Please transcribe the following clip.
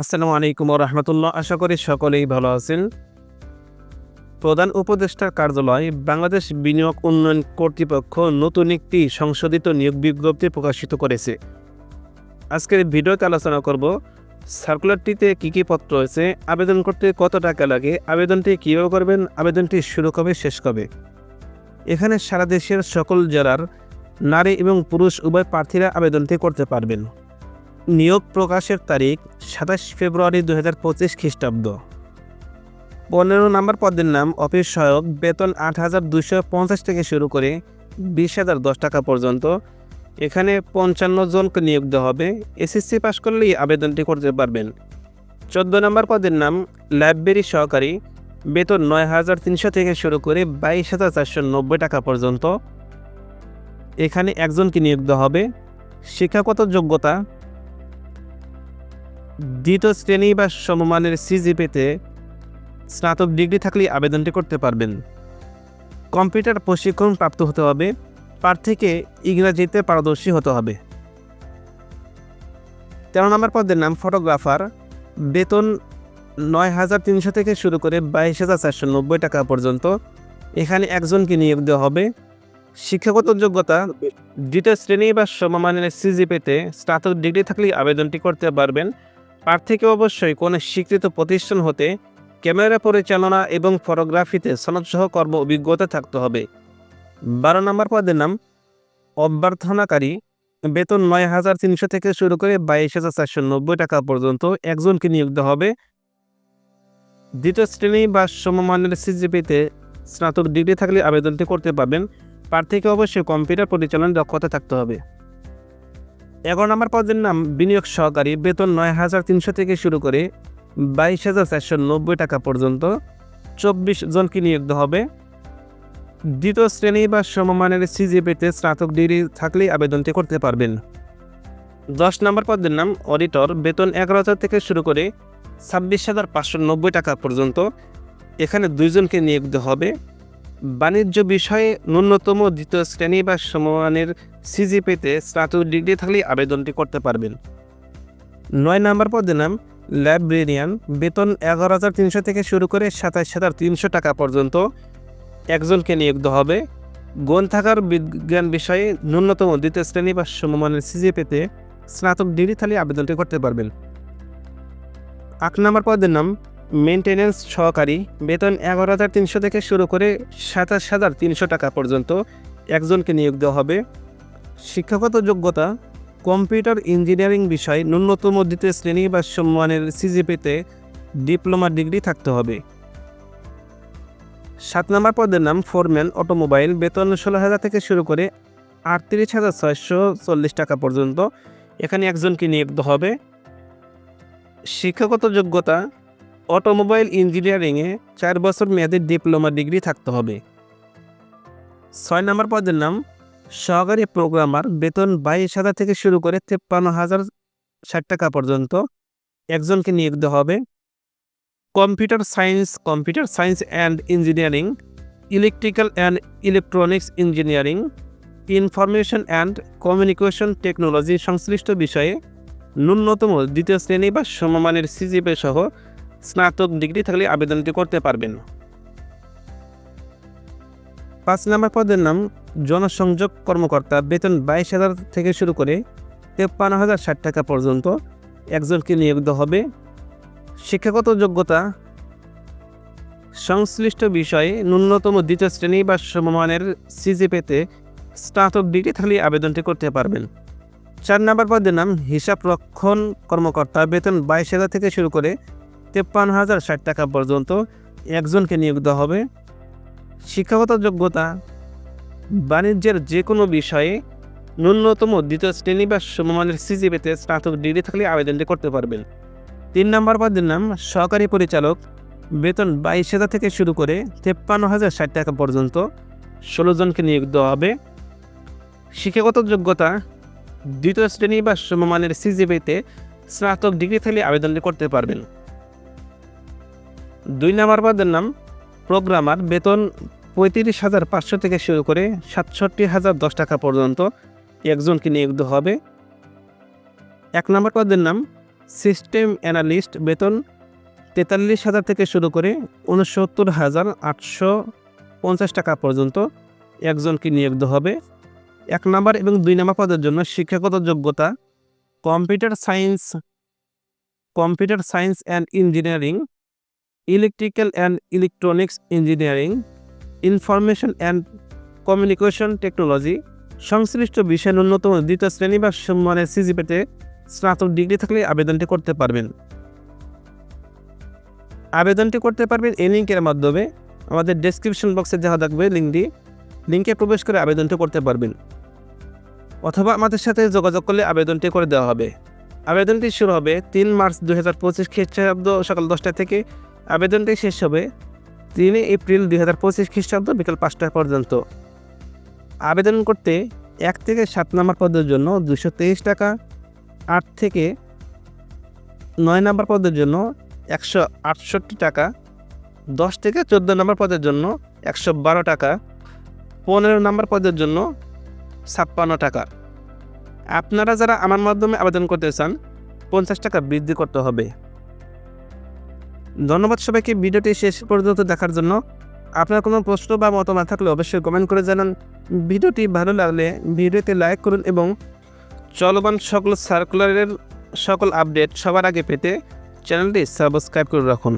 আসসালামু আলাইকুম রহমতুল্লাহ। আশা করি সকলেই ভালো আছেন। প্রধান উপদেষ্টার কার্যালয়, বাংলাদেশ বিনিয়োগ উন্নয়ন কর্তৃপক্ষ নতুন একটি সংশোধিত নিয়োগ বিজ্ঞপ্তি প্রকাশিত করেছে। আজকের ভিডিওতে আলোচনা করব, সার্কুলারটিতে কী কী পত্র রয়েছে, আবেদন করতে কত টাকা লাগে, আবেদনটি কীভাবে করবেন, আবেদনটি শুরু কবে, শেষ কবে? এখানে সারা দেশের সকল জেলার নারী এবং পুরুষ উভয় প্রার্থীরা আবেদনটি করতে পারবেন। নিয়োগ প্রকাশের তারিখ সাতাশ ফেব্রুয়ারি দু হাজার পঁচিশ খ্রিস্টাব্দ। পনেরো নম্বর পদের নাম অফিস সহায়ক, বেতন আট হাজার দুশো পঞ্চাশ থেকে শুরু করে বিশ হাজার দশ টাকা পর্যন্ত। এখানে পঞ্চান্ন জনকে নিয়োগ দেওয়া হবে। এসএসসি পাশ করলেই আবেদনটি করতে পারবেন। চোদ্দ নম্বর পদের নাম লাইব্রেরি সহকারী, বেতন নয় হাজার তিনশো থেকে শুরু করে বাইশ হাজার চারশো নব্বই টাকা পর্যন্ত। এখানে একজনকে নিয়োগ দেওয়া হবে। শিক্ষাগত যোগ্যতা দ্বিতীয় শ্রেণি বা সমমানের সিজিপিতে স্নাতক ডিগ্রি থাকলে আবেদনটি করতে পারবেন। কম্পিউটার প্রশিক্ষণ প্রাপ্ত হতে হবে, প্রার্থীকে ইংরাজিতে পারদর্শী হতে হবে। তেরো নম্বর পদের নাম ফটোগ্রাফার। বেতন নয় হাজার তিনশো থেকে শুরু করে বাইশ হাজার চারশো নব্বই টাকা পর্যন্ত। এখানে একজনকে নিয়োগ দেওয়া হবে। শিক্ষাগত যোগ্যতা, দ্বিতীয় শ্রেণি বা সমমানের সিজিপিতে স্নাতক ডিগ্রি থাকলে আবেদনটি করতে পারবেন। প্রার্থীকে অবশ্যই কোনো স্বীকৃত প্রতিষ্ঠান হতে ক্যামেরা পরিচালনা এবং ফটোগ্রাফিতে সনদসহ কর্ম অভিজ্ঞতা থাকতে হবে। বারো নম্বর পদের নাম, অভ্যর্থনাকারী, বেতন নয় হাজার তিনশো থেকে শুরু করে বাইশ হাজার চারশো নব্বই টাকা পর্যন্ত একজনকে নিয়োগ দেওয়া হবে। দ্বিতীয় শ্রেণি বা সমমানের সিজিপিতে স্নাতক ডিগ্রি থাকলে আবেদনটি করতে পারবেন। প্রার্থীকে অবশ্যই কম্পিউটার পরিচালনার দক্ষতা থাকতে হবে। এগারো নম্বর পদের নাম বিনিয়োগ সহকারী, বেতন নয় হাজার তিনশো থেকে শুরু করে বাইশ হাজার চারশো নব্বই টাকা পর্যন্ত চব্বিশ জনকে নিয়োগ হবে। দ্বিতীয় শ্রেণি বা সমমানের সিজিপিতে স্নাতক ডিগ্রি থাকলেই আবেদনটি করতে পারবেন। দশ নম্বর পদের নাম অডিটর, বেতন এগারো হাজার থেকে শুরু করে ছাব্বিশ হাজার পাঁচশো নব্বই টাকা পর্যন্ত এখানে দুইজনকে নিয়োগ হবে। বাণিজ্য বিষয়ে ন্যূনতম দ্বিতীয় শ্রেণি বা সমমানের সিজিপিতে স্নাতক ডিগ্রি থাকলেই আবেদনটি করতে পারবেন। নয় নম্বর পদের নাম, লাইব্রেরিয়ান। বেতন এগারো হাজার তিনশো থেকে শুরু করে সাতাশ হাজার তিনশো টাকা পর্যন্ত। একজনকে নিয়োগ হবে। গ্রন্থাগার বিজ্ঞান বিষয়ে ন্যূনতম দ্বিতীয় শ্রেণি বা সমমানের সিজিপিতে স্নাতক ডিগ্রি থাকলে আবেদনটি করতে পারবেন। আট নম্বর পদের নাম মেনটেন্যান্স সহকারী। বেতন এগারো হাজার তিনশো থেকে শুরু করে সাতাশ হাজার তিনশো টাকা পর্যন্ত একজনকে নিয়োগ দেওয়া হবে। শিক্ষাগত যোগ্যতা, কম্পিউটার ইঞ্জিনিয়ারিং বিষয়, ন্যূনতম দ্বিতীয় শ্রেণি বা সম্মানের সিজিপিতে ডিপ্লোমা ডিগ্রি থাকতে হবে। সাত নম্বর পদের নাম ফোরম্যান অটোমোবাইল। বেতন ষোলো হাজার থেকে শুরু করে আটত্রিশ হাজার ছয়শো চল্লিশ টাকা পর্যন্ত। এখানে একজনকে নিয়োগ হবে। শিক্ষাগত যোগ্যতা, অটোমোবাইল ইঞ্জিনিয়ারিংয়ে চার বছর মেয়াদী ডিপ্লোমা ডিগ্রি থাকতে হবে। ছয় নম্বর পদের নাম সহকারী প্রোগ্রামার বেতন বাইশ হাজার থেকে শুরু করে তেপ্পান্ন হাজার ষাট টাকা পর্যন্ত একজনকে নিয়োগ হবে। Computer science computer science and engineering, electrical and electronics engineering, information and communication technology সংশ্লিষ্ট বিষয়ে ন্যূনতম দ্বিতীয় শ্রেণি বা সমমানের সিজিপি সহ স্নাতক ডিগ্রি থাকলে আবেদনটি করতে পারবেন। পাঁচ নম্বর পদের নাম জনসংযোগ কর্মকর্তা, বেতন বাইশ হাজার থেকে শুরু করে তেপ্পান্ন হাজার ষাট টাকা পর্যন্ত একজনকে নিয়োগ হবে। শিক্ষাগত যোগ্যতা, সংশ্লিষ্ট বিষয়ে ন্যূনতম দ্বিতীয় শ্রেণি বা সমমানের সিজিপিতে স্নাতক ডিগ্রি থাকলে আবেদনটি করতে পারবেন। চার নম্বর পদের নাম হিসাব রক্ষণ কর্মকর্তা, বেতন বাইশ হাজার থেকে শুরু করে তেপ্পান্ন হাজার ষাট টাকা পর্যন্ত একজনকে নিয়োগ দেওয়া হবে। শিক্ষাগত যোগ্যতা, বাণিজ্যের যে কোনো বিষয়ে ন্যূনতম দ্বিতীয় শ্রেণি বা সমমানের সিজিপিতে স্নাতক ডিগ্রি থাকলে আবেদনটি করতে পারবেন। তিন নম্বর পদের নাম, সহকারী পরিচালক, বেতন বাইশ হাজার থেকে শুরু করে তেপ্পান্ন হাজার ষাট টাকা পর্যন্ত ষোলো জনকে নিয়োগ দেওয়া হবে। শিক্ষাগত যোগ্যতা, দ্বিতীয় শ্রেণি বা সমমানের সিজিপিতে স্নাতক ডিগ্রি থাকলে আবেদনটি করতে পারবেন। দুই নম্বর পদের নাম প্রোগ্রামার বেতন পঁয়ত্রিশ হাজার পাঁচশো থেকে শুরু করে সাতষট্টি হাজার দশ টাকা পর্যন্ত একজনকে নিয়োগ হবে। এক নম্বর পদের নাম সিস্টেম অ্যানালিস্ট বেতন তেতাল্লিশ হাজার থেকে শুরু করে উনসত্তর হাজার আটশো পঞ্চাশ টাকা পর্যন্ত একজনকে নিয়োগ হবে। এক নম্বর এবং দুই নম্বর পদের জন্য শিক্ষাগত যোগ্যতা computer science computer science and engineering electrical and electronics engineering information and communication technology সংশ্লিষ্ট বিষয়ের ন্যূনতম দ্বিতীয় শ্রেণি বা সম্মানের সিজিপিতে স্নাতক ডিগ্রি থাকলে আবেদনটি করতে পারবেন। আবেদনটি করতে পারবেন এই লিঙ্কের মাধ্যমে। আমাদের ডেসক্রিপশন বক্সে দেওয়া থাকবে লিঙ্কটি লিঙ্কে প্রবেশ করে আবেদনটি করতে পারবেন। অথবা আমাদের সাথে যোগাযোগ করলে আবেদনটি করে দেওয়া হবে। আবেদনটি শুরু হবে তিন মার্চ দু হাজার পঁচিশ খ্রিস্টাব্দ সকাল দশটা থেকে আবেদনটি শেষ হবে তিন এপ্রিল দুই হাজার পঁচিশ খ্রিস্টাব্দ বিকাল পাঁচটা পর্যন্ত। আবেদন করতে এক থেকে সাত নম্বর পদের জন্য দুশো তেইশ টাকা, আট থেকে নয় নম্বর পদের জন্য একশো আটষট্টি টাকা, দশ থেকে চোদ্দ নম্বর পদের জন্য একশো বারো টাকা, পনেরো নম্বর পদের জন্য ছাপ্পান্ন টাকা। আপনারা যারা আমার মাধ্যমে আবেদন করতে চান, পঞ্চাশ টাকা বৃদ্ধি করতে হবে। ধন্যবাদ সবাইকে, ভিডিওটি শেষ পর্যন্ত দেখার জন্য। আপনার কোনো প্রশ্ন বা মতামত থাকলে অবশ্যই কমেন্ট করে জানান। ভিডিওটি ভালো লাগলে ভিডিওতে লাইক করুন এবং চলমান সকল সার্কুলারের সকল আপডেট সবার আগে পেতে চ্যানেলটি সাবস্ক্রাইব করে রাখুন।